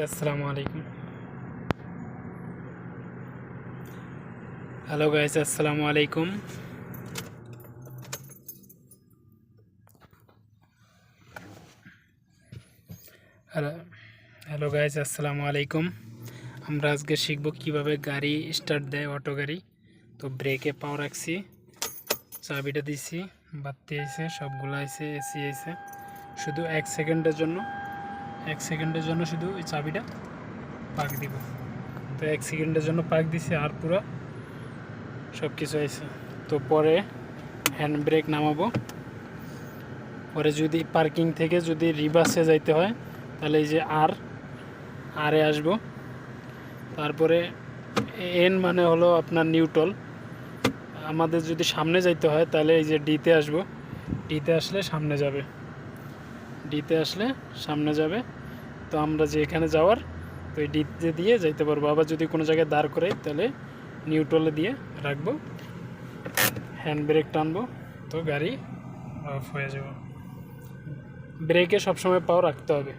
আসসালামু আলাইকুম। Hello guys আসসালামু আলাইকুম। হ্যালো হ্যালো গাইস আসসালামু আলাইকুম। আমরা আজকে শিখব কীভাবে গাড়ি স্টার্ট দেয় অটো গাড়ি। তো ব্রেকে পাও রাখছি, চাবিটা দিছি, বাতি আইছে, সবগুলো আইছে এসি আইছে। শুধু এক সেকেন্ডের জন্য এক সেকেন্ডের জন্য শুধু ওই চাবিটা পাক দিব। তো এক সেকেন্ডের জন্য পাক দিছি আর পুরো সব কিছু আছে তো পরে হ্যান্ড ব্রেক নামাবো। পরে যদি পার্কিং থেকে যদি রিভার্সে যাইতে হয়, তাহলে এই যে আর আরে আসব। তারপরে এন মানে হলো আপনার নিউট্রল আমাদের যদি সামনে যাইতে হয়, তাহলে এই যে ডিতে আসব। ডিতে আসলে সামনে যাবে। ডিতে আসলে সামনে যাবে। তো আমরা যে এখানে যাওয়ার, তো এই ডিতে দিয়ে যাইতে পারব। আবার যদি কোনো জায়গায় দাঁড় করে তাহলে নিউট্রলে দিয়ে রাখব। হ্যান্ড ব্রেক টানবো, তো গাড়ি অফ হয়ে যাব। ব্রেকে সবসময় পাও রাখতে হবে।